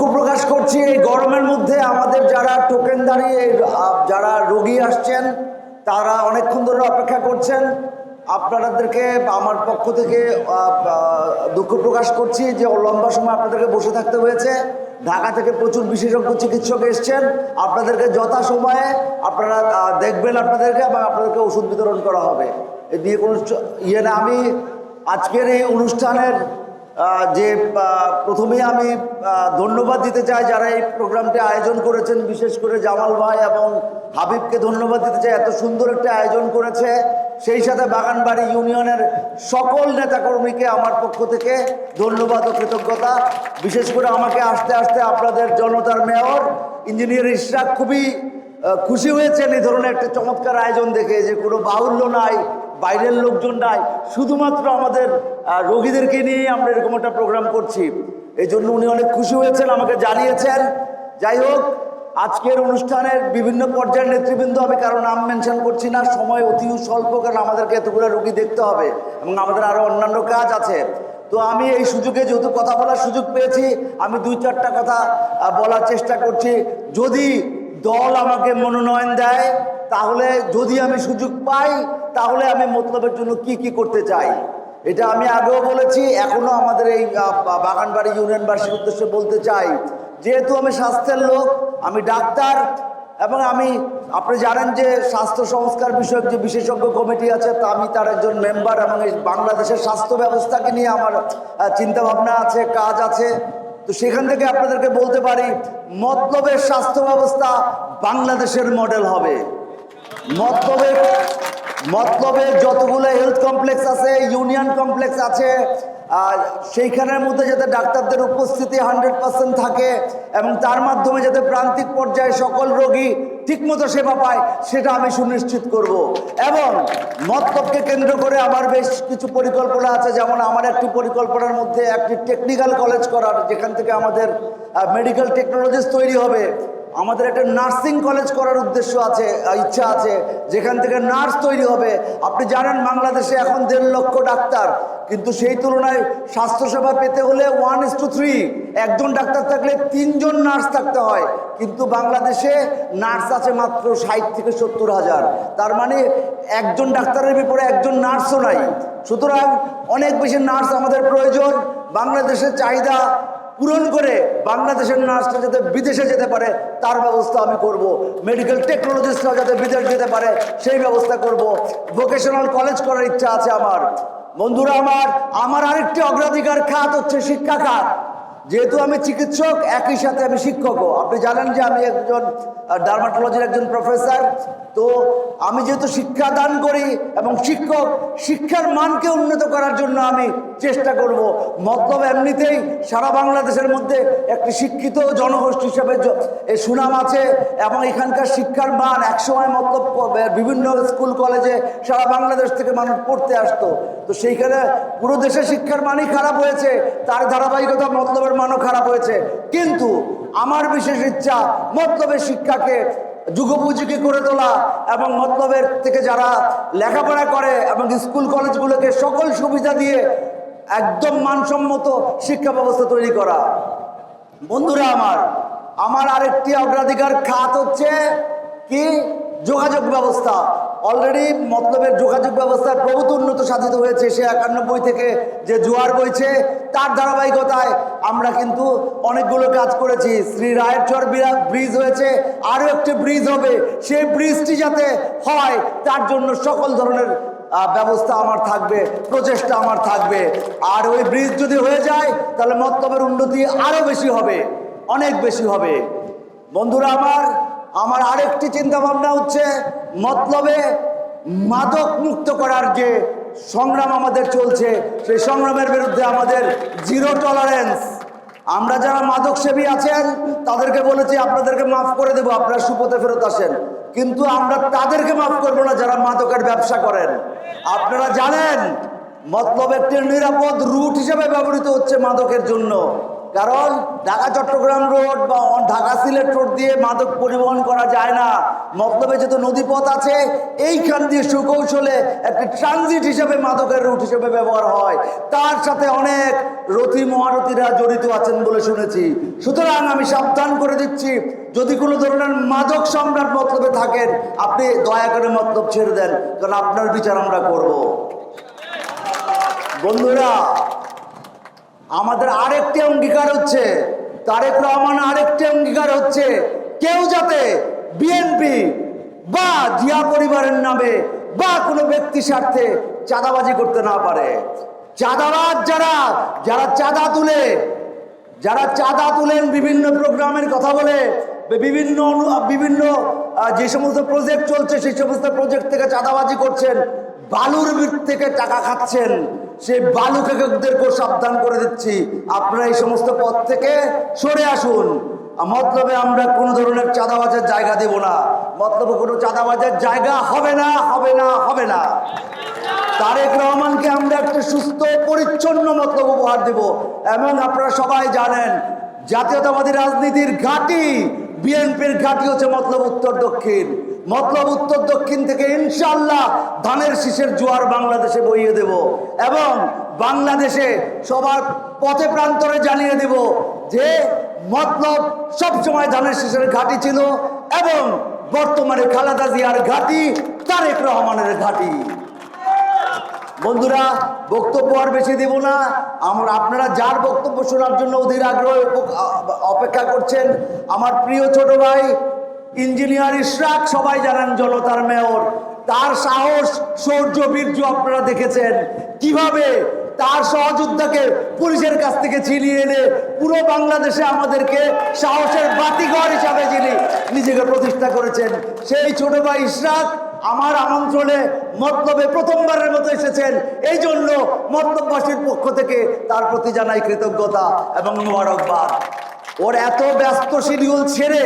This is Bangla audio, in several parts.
দুঃখ প্রকাশ করছি এই গরমের মধ্যে আমাদের যারা টোকেন দাঁড়িয়ে যারা রোগী আসছেন, তারা অনেকক্ষণ ধরে অপেক্ষা করছেন। আপনাদেরকে আমার পক্ষ থেকে দুঃখ প্রকাশ করছি যে লম্বা সময় আপনাদেরকে বসে থাকতে হয়েছে। ঢাকা থেকে প্রচুর বিশেষজ্ঞ চিকিৎসক এসছেন। আপনাদেরকে যথা সময়ে আপনারা দেখবেন আপনাদেরকে এবং আপনাদেরকে ওষুধ বিতরণ করা হবে। এ নিয়ে কোনো ইয়ে না, আমি আজকের এই অনুষ্ঠানের যে আহ, প্রথমেই আমি ধন্যবাদ দিতে চাই যারা এই প্রোগ্রামটি আয়োজন করেছেন বিশেষ করে জামাল ভাই এবং হাবিবকে ধন্যবাদ দিতে চাই। এত সুন্দর একটা আয়োজন করেছে। সেই সাথে বাগানবাড়ি ইউনিয়নের সকল নেতাকর্মীকে আমার পক্ষ থেকে ধন্যবাদ ও কৃতজ্ঞতা। বিশেষ করে আমাকে আসতে আসতে আপনাদের জনতার মেয়র ইঞ্জিনিয়ার ইশরাক খুবই খুশি হয়েছেন। এই ধরনের একটা চমৎকার আয়োজন দেখে যে কোনো বাহুল্য নাই। বাইরের লোকজন নাই শুধুমাত্র আমাদের রোগীদেরকে নিয়ে আমরা এরকম একটা প্রোগ্রাম করছি। এই জন্য উনি অনেক খুশি হয়েছেন, আমাকে জানিয়েছেন। যাই হোক, আজকের অনুষ্ঠানের বিভিন্ন পর্যায়ের নেতৃবৃন্দ, আমি কারও নাম মেনশন করছি না, সময় অতি স্বল্প, কারণ আমাদেরকে এতগুলো রোগী দেখতে হবে এবং আমাদের আরও অন্যান্য কাজ আছে। তো আমি এই সুযোগে যেহেতু কথা বলার সুযোগ পেয়েছি, আমি দুই চারটা কথা বলার চেষ্টা করছি। যদি দল আমাকে মনোনয়ন দেয় তাহলে যদি আমি সুযোগ পাই, তাহলে আমি মতলবের জন্য কি কি করতে চাই? এটা আমি আগেও বলেছি, এখনও আমাদের এই বাগানবাড়ি ইউনিয়নবাসীর উদ্দেশ্যে বলতে চাই। যেহেতু আমি স্বাস্থ্যের লোক, আমি ডাক্তার, এবং আমি, আপনি জানেন যে স্বাস্থ্য সংস্কার বিষয়ক যে বিশেষজ্ঞ কমিটি আছে, তা আমি তার একজন মেম্বার এবং এই বাংলাদেশের স্বাস্থ্য ব্যবস্থাকে নিয়ে আমার চিন্তা ভাবনা আছে, কাজ আছে। তো সেখান থেকে আপনাদেরকে বলতে পারি, মতলবের স্বাস্থ্য ব্যবস্থা বাংলাদেশের মডেল হবে। মতলবের মতলবের যতগুলো হেলথ কমপ্লেক্স আছে ইউনিয়ন কমপ্লেক্স আছে, আর সেইখানের মধ্যে যাতে ডাক্তারদের উপস্থিতি হান্ড্রেড পার্সেন্ট থাকে এবং তার মাধ্যমে যাতে প্রান্তিক পর্যায়ে সকল রোগী ঠিকমতো সেবা পায়, সেটা আমি সুনিশ্চিত করব। এবং মতলবকে কেন্দ্র করে আমার বেশ কিছু পরিকল্পনা আছে, যেমন আমার একটি পরিকল্পনার মধ্যে একটি টেকনিক্যাল কলেজ করার, যেখান থেকে আমাদের মেডিকেল টেকনোলজিস তৈরি হবে। আমাদের একটা নার্সিং কলেজ করার উদ্দেশ্য আছে ইচ্ছা আছে, যেখান থেকে নার্স তৈরি হবে। আপনি জানেন, বাংলাদেশে এখন দেড় লক্ষ ডাক্তার, কিন্তু সেই তুলনায় স্বাস্থ্যসেবা পেতে হলে ওয়ান ইস টু থ্রি একজন ডাক্তার থাকলে তিনজন নার্স থাকতে হয়, কিন্তু বাংলাদেশে নার্স আছে মাত্র ষাট থেকে সত্তর হাজার। তার মানে একজন ডাক্তারের বিপরে একজন নার্সও নাই। সুতরাং অনেক বেশি নার্স আমাদের প্রয়োজন। বাংলাদেশের চাহিদা পূরণ করে বাংলাদেশের নার্সরা যাতে বিদেশে যেতে পারে, তার ব্যবস্থা আমি করব। মেডিকেল টেকনোলজিস্টরা যাতে বিদেশ যেতে পারে, সেই ব্যবস্থা করব। ভোকেশনাল কলেজ করার ইচ্ছা আছে আমার। বন্ধুরা আমার আমার আরেকটি অগ্রাধিকার খাত হচ্ছে শিক্ষা খাত। যেহেতু আমি চিকিৎসক, একই সাথে আমি শিক্ষকও। আপনি জানেন যে আমি একজন ডার্মাটোলজির একজন প্রফেসর তো আমি যেহেতু শিক্ষা দান করি এবং শিক্ষক, শিক্ষার মানকে উন্নত করার জন্য আমি চেষ্টা করব। মতলব এমনিতেই সারা বাংলাদেশের মধ্যে একটি শিক্ষিত জনগোষ্ঠী হিসেবে সুনাম আছে এবং এখানকার শিক্ষার মান একসময় মতলব বিভিন্ন স্কুল, কলেজে সারা বাংলাদেশ থেকে মানুষ পড়তে আসতো। তো সেইখানে পুরো দেশে শিক্ষার মানই খারাপ হয়েছে, তার ধারাবাহিকতা, মতলবের মানও খারাপ হয়েছে। কিন্তু আমার বিশেষ ইচ্ছা, মতলবের শিক্ষাকে, যুগোপযোগী করে তোলা এবং মতলবের থেকে যারা লেখাপড়া করে এবং স্কুল, কলেজগুলোকে সকল সুবিধা দিয়ে একদম মানসম্মত শিক্ষা ব্যবস্থা তৈরি করা। বন্ধুরা আমার আমার আরেকটি অগ্রাধিকার খাত হচ্ছে কি? যোগাযোগ ব্যবস্থা। অলরেডি মতলবের যোগাযোগ ব্যবস্থার প্রভূত উন্নত সাধিত হয়েছে সে একানব্বই থেকে যে জোয়ার বইছে, তার ধারাবাহিকতায় আমরা কিন্তু অনেকগুলো কাজ করেছি। শ্রী রায়ের চর ব্রিজ হয়েছে, আরও একটি ব্রিজ হবে। সেই ব্রিজটি যাতে হয়, তার জন্য সকল ধরনের ব্যবস্থা আমার থাকবে, প্রচেষ্টা আমার থাকবে। আর ওই ব্রিজ যদি হয়ে যায়, তাহলে মতলবের উন্নতি আরও বেশি হবে, অনেক বেশি হবে। বন্ধুরা আমার আমার আরেকটি চিন্তা ভাবনা হচ্ছে, মতলবে মাদক মুক্ত করার যে সংগ্রাম আমাদের চলছে, সেই সংগ্রামের বিরুদ্ধে আমাদের জিরো টলারেন্স আমরা যারা মাদক সেবী আছেন, তাদেরকে বলেছি, আপনাদেরকে মাফ করে দেবো, আপনারা সুপথে ফেরত আসেন। কিন্তু আমরা তাদেরকে মাফ করব না, যারা মাদকের ব্যবসা করেন। আপনারা জানেন, মতলব একটি নিরাপদ রুট হিসেবে ব্যবহৃত হচ্ছে মাদকের জন্য। কারণ ঢাকা চট্টগ্রাম রোড বা ঢাকা সিলেট রোড দিয়ে মাদক পরিবহন করা যায় না। মতলবে যেহেতু নদীপথ আছে, এইখান দিয়ে সুকৌশলে একটি ট্রানজিট হিসেবে মাদকের রুট হিসেবে ব্যবহার হয়। তার সাথে অনেক রথী মহারথীরা জড়িত আছেন বলে শুনেছি। সুতরাং আমি সাবধান করে দিচ্ছি, যদি কোনো ধরনের মাদক সম্রাট মতলবে থাকেন, আপনি দয়া করে মতলব ছেড়ে দেন, কারণ আপনার বিচার আমরা করব। বন্ধুরা আমাদের আরেকটি অঙ্গীকার হচ্ছে, তারেক রহমান আরেকটি অঙ্গীকার হচ্ছে, কেউ যাতে বিএনপি বা জিয়া পরিবারের নামে বা কোনো ব্যক্তি স্বার্থে চাঁদাবাজি করতে না পারে। চাঁদাবাজ যারা যারা চাঁদা তুলে, যারা চাঁদা তুলেন বিভিন্ন প্রোগ্রামের কথা বলে বিভিন্ন বিভিন্ন যে সমস্ত প্রজেক্ট চলছে, সেই সমস্ত প্রজেক্ট থেকে চাঁদাবাজি করছেন বালুর বিট থেকে টাকা খাচ্ছেন। সেই বালু খেকদেরকেও সাবধান করে দিচ্ছি। আপনারা এই সমস্ত পথ থেকে সরে আসুন। মতলবে আমরা কোনো ধরনের চাঁদাবাজের জায়গা দেব না। মতলবে কোনো চাঁদাবাজের জায়গা হবে না হবে না হবে না। তারেক রহমানকে আমরা একটা সুস্থ, পরিচ্ছন্ন মতলব উপহার দেব। এবং আপনারা সবাই জানেন, জাতীয়তাবাদী রাজনীতির ঘাঁটি বিএনপির ঘাঁটি হচ্ছে মতলব উত্তর দক্ষিণ। মতলব উত্তর দক্ষিণ থেকে ইনশাল্লাহ ধানের শীষের জোয়ার বাংলাদেশে বইয়ে দেব এবং বাংলাদেশে সবার পথে প্রান্তরে জানিয়ে দেব যে মতলব সবসময় ধানের শীষের ঘাঁটি ছিল এবং বর্তমানে খালেদা জিয়ার ঘাঁটি তারেক রহমানের ঘাঁটি। বন্ধুরা, বক্তব্য আর বেশি দেব না। আমরা আপনারা যার বক্তব্য শোনার জন্য অধীর আগ্রহ অপেক্ষা করছেন, আমার প্রিয় ছোট ভাই, ইঞ্জিনিয়ার ইশরাক, সবাই জানেন জনতার মেয়র। তার সাহস শৌর্য বীর্য আপনারা দেখেছেন। কীভাবে তার সহযোদ্ধাকে পুলিশের কাছ থেকে ছিনিয়ে এনে পুরো বাংলাদেশে আমাদেরকে সাহসের বাতিঘর হিসাবে যিনি নিজেকে প্রতিষ্ঠা করেছেন, সেই ছোট ভাই ইশরাক আমার আমন্ত্রণে মতলবে প্রথমবারের মতো এসেছেন। এই জন্য মতলববাসীর পক্ষ থেকে তার প্রতি জানাই কৃতজ্ঞতা এবং মোবারকবাদ। ওর এত ব্যস্ত শিডিউল ছেড়ে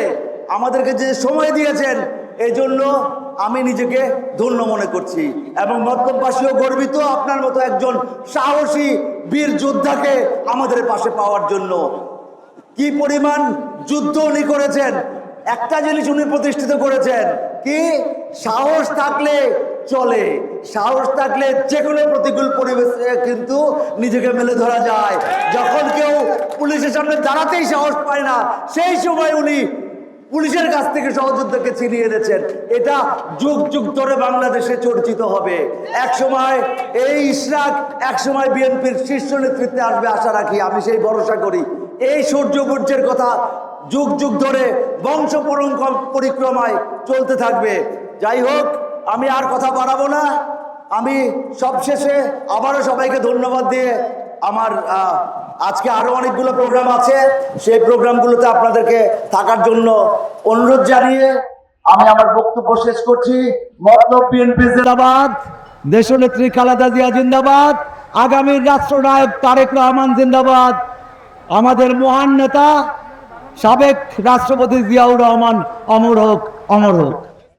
আমাদেরকে যে সময় দিয়েছেন, এই জন্য আমি নিজেকে ধন্য মনে করছি এবং মতলববাসীও গর্বিত আপনার মতো একজন সাহসী বীর যোদ্ধাকে আমাদের পাশে পাওয়ার জন্য। কি পরিমাণ যুদ্ধ উনি করেছেন, একটা জিনিস উনি প্রতিষ্ঠিত করেছেন কি? সাহস থাকলে চলে। সাহস থাকলে যে কোনো প্রতিকূল পরিবেশে কিন্তু নিজেকে মেলে ধরা যায়। যখন কেউ পুলিশের সামনে দাঁড়াতেই সাহস পায় না, সেই সময় উনি পুলিশের কাছ থেকে সহযোদ্ধাকে ছিনিয়ে এনেছেন। এটা যুগ যুগ ধরে বাংলাদেশে চর্চিত হবে। এক সময় এই ইশরাক, এক সময় বিএনপির শীর্ষ নেতৃত্বে আসবে, আশা রাখি, আমি সেই ভরসা করি। এই সূর্য বর্জ্যের কথা যুগ যুগ ধরে বংশ পরিক্রমায় চলতে থাকবে। যাই হোক, আমি আর কথা বাড়াবো না। আমি সবশেষে আবারও সবাইকে ধন্যবাদ দিয়ে আমার আজকে আরও অনেকগুলো প্রোগ্রাম আছে। সেই প্রোগ্রামগুলোতে আপনাদেরকে থাকার জন্য অনুরোধ জানিয়ে আমি আমার বক্তব্য শেষ করছি। মতলব বিএনপি জিন্দাবাদ, দেশনেত্রী খালেদা জিয়া জিন্দাবাদ, আগামীর রাষ্ট্রনায়ক তারেক রহমান জিন্দাবাদ। আমাদের মহান নেতা সাবেক রাষ্ট্রপতি জিয়াউর রহমান অমর হোক অমর হোক।